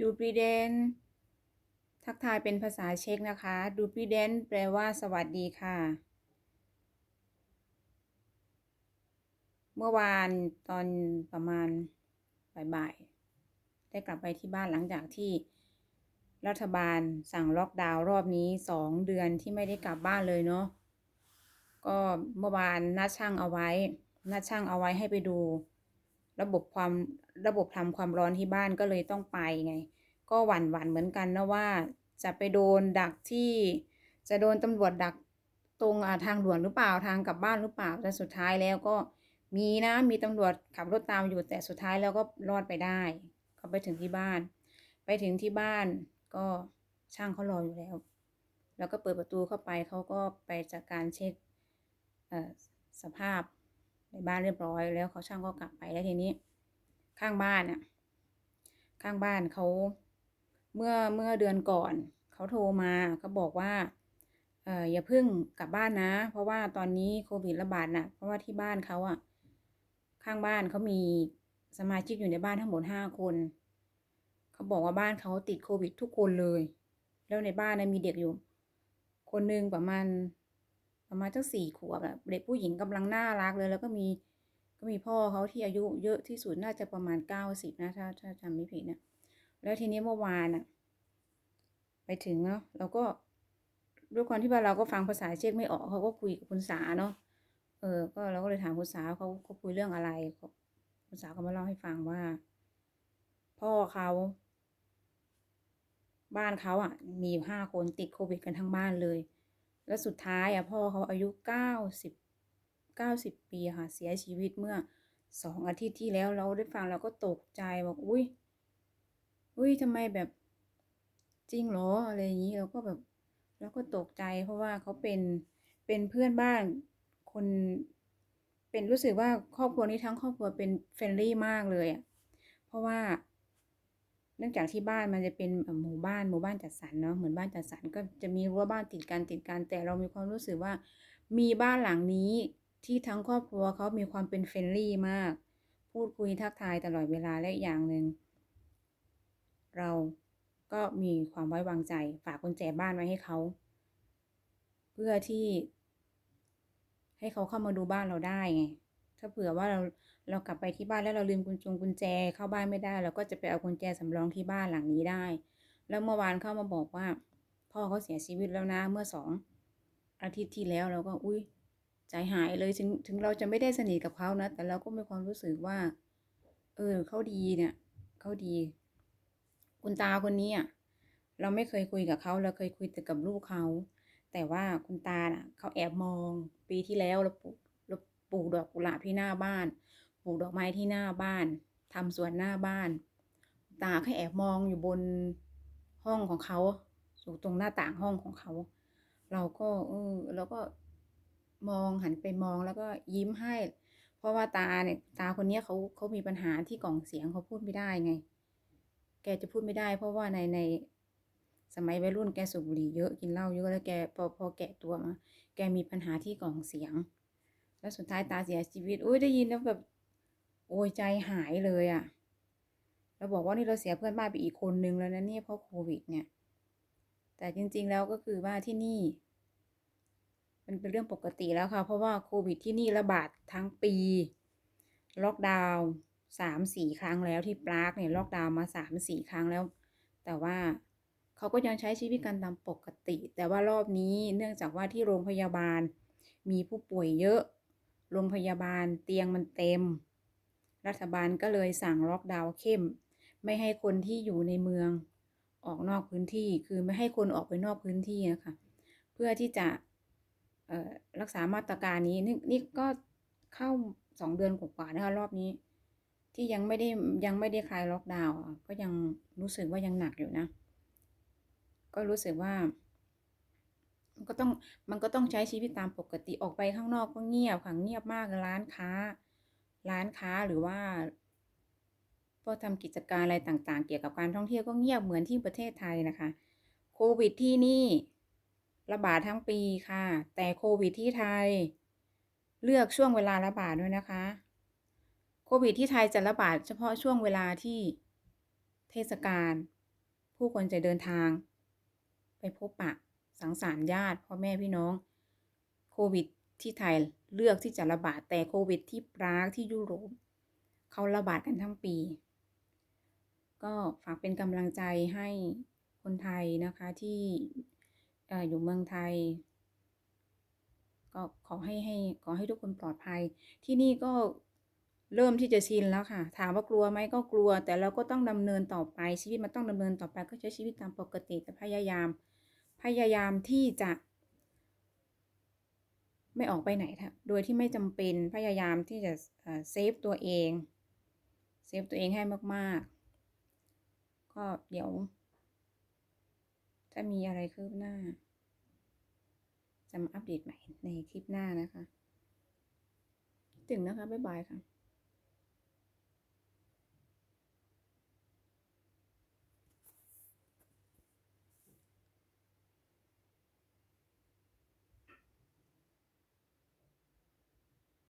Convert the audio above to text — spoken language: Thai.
ดูปรีเดนทักทายเป็นภาษาเช็กนะคะดูปรีเดนแปลว่าสวัสดีค่ะ เมื่อวานตอนประมาณบ่ายๆได้กลับไปที่บ้านหลังจากที่ รัฐบาลสั่งล็อกดาวน์รอบนี้สองเดือนที่ไม่ได้กลับบ้านเลยเนาะก็เมื่อวานนัดช่างเอาไว้นัดช่างเอาไว้ให้ไปดู ระบบความระบบทำความร้อนที่บ้านก็เลยต้องไปไง ก็หวั่นหวั่นเหมือนกันนะว่าจะไปโดนดักที่ จะโดนตำรวจดักตรงอ่าทางด่วนหรือเปล่าทางกลับบ้านหรือเปล่าแต่สุดท้ายแล้วก็มีนะ มีตำรวจขับรถตามอยู่แต่สุดท้ายแล้วก็รอดไปได้เขาไปถึงที่บ้าน ไปถึงที่บ้านก็ช่างเขารออยู่แล้ว แล้วก็เปิดประตูเข้าไปเขาก็ไปจัดการเช็คเอ่อสภาพ ในบ้านเรียบร้อยแล้วเขาช่างก็กลับไปแล้วทีนี้ ข้างบ้านอะข้างบ้านเขาเมื่อเมื่อเดือนก่อนเขาโทรมาเขาบอกว่าเอออย่าเพิ่งกลับบ้านนะ เพราะว่าตอนนี้โควิดระบาดนะเพราะว่าที่บ้านเขาอะข้างบ้านเขามีสมาชิกอยู่ในบ้านทั้งหมดห้าคนเขาบอกว่าบ้านเขาติดโควิดทุกคนเลย แล้วในบ้านนะมีเด็กอยู่ คนหนึ่งประมาณ ประมาณตั้งสี่ขวบอะเด็กผู้หญิงกำลังน่ารักเลย แล้วก็มีก็มีพ่อเขาที่อายุเยอะที่สุดน่าจะประมาณเก้าสิบนะถ้าถ้าจำไม่ผิดนะแล้วทีนี้เมื่อวานอะไปถึงเนาะเราก็ด้วยความที่ว่าเราก็ฟังภาษาเช็กไม่ออกเขาก็คุยกับคุณสาเนาะเออ ก็เราก็เลยถามคุณสาเขาเขาคุยเรื่องอะไรคุณสาก็มาเล่าให้ฟังว่า พ่อเขาบ้านเขาอะ มีอยู่ห้าคนติดโควิดกันทั้งบ้านเลย แล้วสุดท้ายอะพ่อเขาอายุเก้าสิบเก้าสิบปีค่ะเสียชีวิตเมื่อสองอาทิตย์ที่แล้วเราได้ฟังเราก็ตกใจบอกอุ้ยอุ้ยทำไมแบบจริงเหรออะไรอย่างนี้เราก็แบบเราก็ตกใจ เพราะว่าเขาเป็นเป็นเพื่อนบ้านคนเป็นรู้สึกว่าครอบครัวนี้ทั้งครอบครัวเป็นเฟรนลี่มากเลยอะเพราะว่า เนื่องจากที่บ้านมันจะเป็นหมู่บ้านหมู่บ้านจัดสรรเนาะเหมือนบ้านจัดสรรก็จะมีรั้วบ้านติดกันติดกันแต่เรามีความรู้สึกว่า มีบ้านหลังนี้ที่ทั้งครอบครัวเขามีความเป็นเฟรนลี่มาก พูดคุยทักทายตลอดเวลาและอย่างหนึ่งเราก็มีความไว้วางใจฝากกุญแจบ้านไว้ให้เขา เพื่อที่ ให้เขาเข้ามาดูบ้านเราได้ไง ถ้าเผื่อว่าเราเรากลับไปที่บ้านแล้วเราลืมกุญจงกุญแจเข้าบ้านไม่ได้ เราก็จะไปเอากุญแจสำรองที่บ้านหลังนี้ได้ แล้วเมื่อวานเข้ามาบอกว่า พ่อเขาเสียชีวิตแล้วนะเมื่อสองอาทิตย์ที่แล้วเราก็อุ้ยใจหายเลยถึงถึงเราจะไม่ได้สนิทกับเขานะแต่เราก็มีความรู้สึกว่า เออเขาดีเนี่ยเขาดี คุณตาคนนี้อะเราไม่เคยคุยกับเขาเราเคยคุยแต่กับลูกเขาแต่ว่าคุณตาน่ะเขาแอบมองปีที่แล้วเราปลูกเราป ลูกดอกกุหลาบที่หน้าบ้าน ปลูกดอกไม้ที่หน้าบ้านทำสวนหน้าบ้าน ตาเขาแอบมองอยู่บนห้องของเขาอยู่ตรงหน้าต่างห้องของเขา เราก็เออเราก็มองหันไปมองแล้วก็ยิ้มให้ เพราะว่าตาเนี่ยตาคนนี้เขาเขามีปัญหาที่กล่องเสียงเขาพูดไม่ได้ไง แกจะพูดไม่ได้ เพราะว่าในในสมัยวัยรุ่นแกสูบบุหรี่เยอะกินเหล้าเยอะแล้วแกพอพอแกะตัวมา แกมีปัญหาที่กล่องเสียง แล้วสุดท้ายตาเสียชีวิต อุ้ยได้ยินแล้วแบบโอยใจหายเลยอะ่ะ เราบอกว่านี่เราเสียเพื่อนบ้านไปอีกคนนึงแล้วนะเนี่ยเพราะโควิดเนี่ย แต่จริง ๆ แล้วก็คือว่าที่นี่ มันเป็นเรื่องปกติแล้วค่ะ เพราะว่าโควิดที่นี่ระบาดทั้งปี ล็อกดาวน์สามสี่ครั้งแล้วที่ปรากเนี่ยล็อกดาวน์มาสามสี่ครั้งแล้ว แต่ว่าเขาก็ยังใช้ชีวิตกันตามปกติ แต่ว่ารอบนี้เนื่องจากว่าที่โรงพยาบาลมีผู้ป่วยเยอะ โรงพยาบาลเตียงมันเต็ม รัฐบาลก็เลยสั่งล็อกดาวน์เข้ม ไม่ให้คนที่อยู่ในเมืองออกนอกพื้นที่คือไม่ให้คนออกไปนอกพื้นที่นะคะเพื่อที่จะรักษามาตรการนี้นี่นี่ก็เข้าสองเดือนกว่าๆนะคะรอบนี้ ที่ยังไม่ได้ยังไม่ได้คลายล็อกดาวน์ก็ยังรู้สึกว่ายังหนักอยู่นะ ก็รู้สึกว่า มันก็ต้องมันก็ต้องใช้ชีวิตตามปกติออกไปข้างนอกก็เงียบค่ะเงียบมากร้านค้า ร้านค้าหรือว่าพวกทำกิจการอะไรต่างๆ เกี่ยวกับการท่องเที่ยวก็เงียบเหมือนที่ประเทศไทยนะคะโควิดที่นี่ระบาดทั้งปีค่ะ แต่โควิดที่ไทย เลือกช่วงเวลาระบาดด้วยนะคะ โควิดที่ไทยจะระบาดเฉพาะช่วงเวลาที่เทศกาลผู้คนจะเดินทาง ไปพบปะ สังสรรค์ญาติพ่อแม่พี่น้อง โควิด ที่ไทยเลือกที่จะระบาดแต่โควิด ที่ปรากที่ยุโรปเขาระบาดกันทั้งปี ก็ฝากเป็นกำลังใจให้คนไทยนะคะที่อ่อยู่เมืองไทย ก็ขอให้ให้ขอให้ทุกคนปลอดภัย ที่นี่ก็เริ่มที่จะชินแล้วค่ะ ถามว่ากลัวไหมก็กลัว แต่เราก็ต้องดำเนินต่อไปชีวิตมันต้องดำเนินต่อไปก็ใช้ชีวิตตามปกติแต่พยายาม พยายามที่จะ ไม่ออกไปไหนค่ะโดยที่ไม่จำเป็นพยายามที่จะเซฟตัวเองเซฟตัวเองให้มาก ๆ ก็เดี๋ยว ถ้ามีอะไรคืบหน้า จะมาอัปเดตใหม่ในคลิปหน้านะคะ ถึงนะคะ บ๊ายบายค่ะ